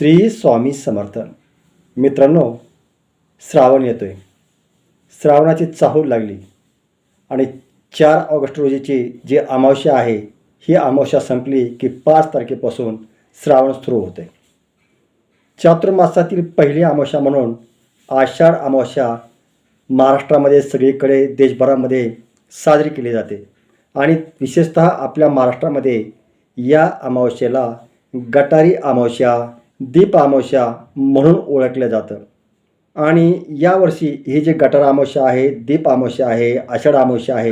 श्री स्वामी समर्थ. मित्रांनो श्रावण येतो आहे श्रावणाची चाहूल लागली आणि चार ऑगस्ट रोजीची जी अमावस्या आहे ही अमावस्या संपली की पाच तारखेपासून श्रावण सुरू होते चातुर्मासातील पहिली अमावस्या म्हणून आषाढ अमावस्या महाराष्ट्रामध्ये सगळीकडे देशभरामध्ये साजरी केली जाते आणि विशेषतः आपल्या महाराष्ट्रामध्ये या अमावस्येला गटारी अमावस्या दीप अमावस्या म्हणून ओळखलं जातं. आणि यावर्षी ही जी गटार अमावस्या आहे दीप अमावस्या आहे आषाढ अमावस्या आहे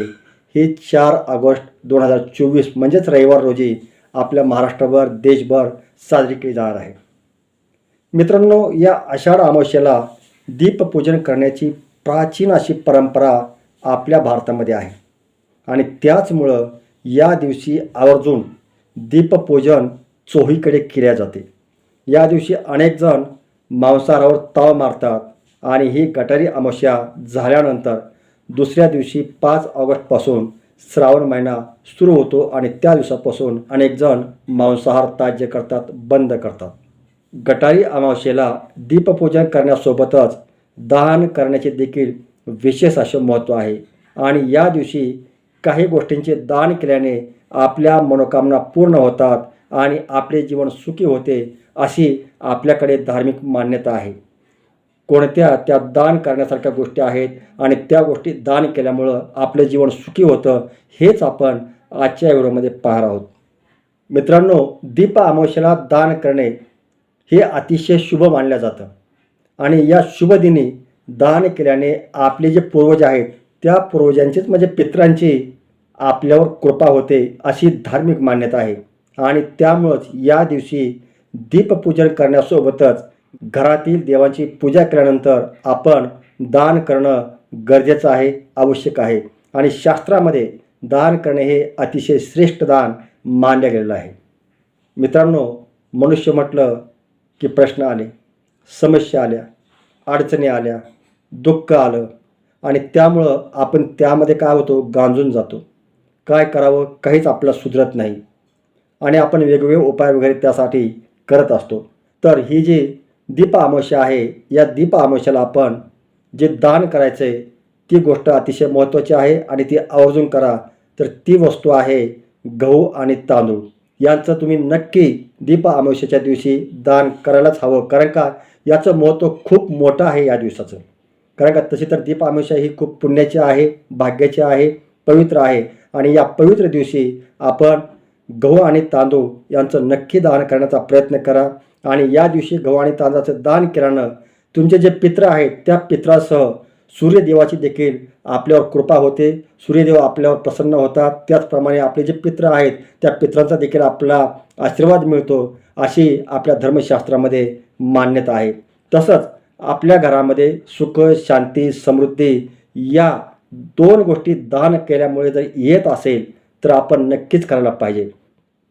ही चार ऑगस्ट दोन हजार चोवीस म्हणजेच रविवार रोजी आपल्या महाराष्ट्रभर देशभर साजरी केली जाणार आहे. मित्रांनो या आषाढ अमावस्येला दीपपूजन करण्याची प्राचीन अशी परंपरा आपल्या भारतामध्ये आहे. आणि त्याचमुळं या दिवशी आवर्जून दीपपूजन चोहीकडे केल्या जाते. या दिवशी अनेक जण मांसाहारावर ताव मारतात आणि ही गटारी अमावस्या झाल्यानंतर दुसऱ्या दिवशी पाच ऑगस्टपासून श्रावण महिना सुरू होतो आणि त्या दिवसापासून अनेक जण मांसाहार ताज्य करतात बंद करतात. गटारी अमावस्येला दीपपूजन करण्यासोबतच दान करण्याचे देखील विशेष असे महत्त्व आहे आणि या दिवशी काही गोष्टींचे दान केल्याने आपल्या मनोकामना पूर्ण होतात आणि आपले जीवन सुखी होते अशी आपल्याकडे धार्मिक मान्यता आहे. कोणत्या त्या दान करण्यासारख्या गोष्टी आहेत आणि त्या गोष्टी दान केल्यामुळं आपलं जीवन सुखी होतं हेच आपण आजच्या व्हिडिओमध्ये पाहणार आहोत. मित्रांनो दीप अमावश्याला दान करणे हे अतिशय शुभ मानलं जातं. आणि या शुभ दिनी दान केल्याने आपले जे पूर्वज आहेत त्या पूर्वजांचीच म्हणजे पित्रांची आपल्यावर कृपा होते अशी धार्मिक मान्यता आहे. आणि त्यामुळंच या दिवशी दीपपूजन करण्यासोबतच घरातील देवांची पूजा केल्यानंतर आपण दान करणं गरजेचं आहे आवश्यक आहे. आणि शास्त्रामध्ये दान करणे हे अतिशय श्रेष्ठ दान मानलं गेलेलं आहे. मित्रांनो मनुष्य म्हटलं की प्रश्न आले समस्या आल्या अडचणी आल्या दुःख आलं आणि त्यामुळं आपण त्यामध्ये काय होतो? गांजून जातो. काय करावं? काहीच आपलं सुधरत नाही. आणि आपण वेगवेगळे उपाय वगैरे त्यासाठी करत असतो. तर ही जी दीप अमावस्या आहे या दीप अमावस्याला आपण जे दान करायचं आहे ती गोष्ट अतिशय महत्त्वाची आहे आणि ती आवर्जून करा. तर ती वस्तू आहे गहू आणि तांदूळ. यांचं तुम्ही नक्की दीप अमावस्याच्या दिवशी दान करायलाच हवं. कारण का? याचं महत्त्व खूप मोठं आहे या दिवसाचं. कारण का? तशी तर दीप अमावस्या ही खूप पुण्याची आहे भाग्याची आहे पवित्र आहे. आणि या पवित्र दिवशी आपण गहू आणि तांदूळ यांचं नक्की दान करण्याचा प्रयत्न करा. आणि या दिवशी गहू आणि तांदळाचं दान केल्यानं तुमचे जे पित्र आहेत त्या पित्रासह सूर्यदेवाची देखील आपल्यावर कृपा होते. सूर्यदेव आपल्यावर प्रसन्न होतात. त्याचप्रमाणे आपले जे पित्र आहेत त्या पित्रांचा देखील आपला आशीर्वाद मिळतो अशी आपल्या धर्मशास्त्रामध्ये मान्यता आहे. तसंच आपल्या घरामध्ये सुख शांती समृद्धी या दोन गोष्टी दान केल्यामुळे जर येत असेल तर आपण नक्कीच करायला पाहिजे.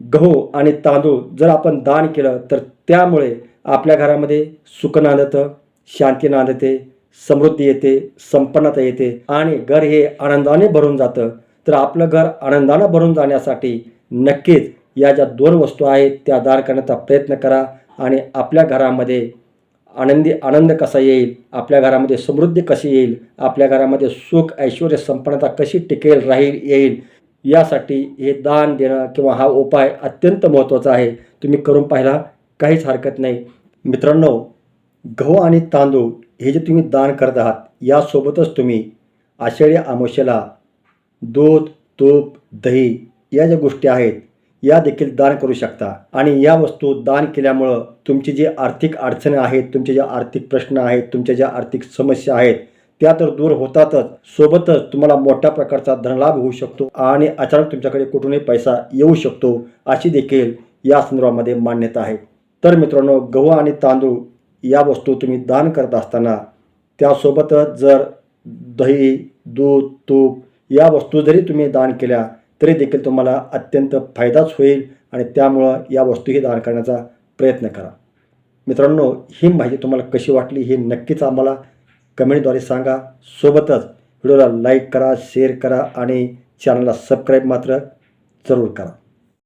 गहू आणि तांदूळ जर आपण दान केलं तर त्यामुळे आपल्या घरामध्ये सुख नांदतं शांती नांदते समृद्धी येते संपन्नता येते आणि घर हे आनंदाने भरून जातं. तर आपलं घर आनंदानं भरून जाण्यासाठी नक्कीच या ज्या दोन वस्तू आहेत त्या दान करण्याचा प्रयत्न करा आणि आपल्या घरामध्ये आनंदी आनंद कसा येईल आपल्या घरामध्ये समृद्धी कशी येईल आपल्या घरामध्ये सुख ऐश्वर संपन्नता कशी टिकेल राहील येईल यासाठी हे दान देणं किंवा हा उपाय अत्यंत महत्त्वाचा आहे. तुम्ही करून पाहिला काहीच हरकत नाही. मित्रांनो गहू आणि तांदूळ हे जे तुम्ही दान करत आहात यासोबतच तुम्ही आषाढी अमावस्येला दूध तूप दही या ज्या गोष्टी आहेत या देखील दान करू शकता. आणि या वस्तू दान केल्यामुळं तुमची जी आर्थिक अडचणी आहेत तुमचे जे आर्थिक प्रश्न आहेत तुमच्या ज्या आर्थिक समस्या आहेत त्या तर दूर होतातच. सोबतच तुम्हाला मोठ्या प्रकारचा धनलाभ होऊ शकतो आणि अचानक तुमच्याकडे कुठूनही पैसा येऊ शकतो अशी देखील या संदर्भामध्ये मान्यता आहे. तर मित्रांनो गहू आणि तांदूळ या वस्तू तुम्ही दान करत असताना त्यासोबतच जर दही दूध तूप या वस्तू जरी तुम्ही दान केल्या तरी देखील तुम्हाला अत्यंत फायदाच होईल आणि त्यामुळं या वस्तूही दान करण्याचा प्रयत्न करा. मित्रांनो ही माहिती तुम्हाला कशी वाटली हे नक्कीच आम्हाला कमेंटद्वारे सांगा. सोबतच व्हिडिओला लाईक करा शेअर करा आणि चॅनलला सबस्क्राईब मात्र जरूर करा.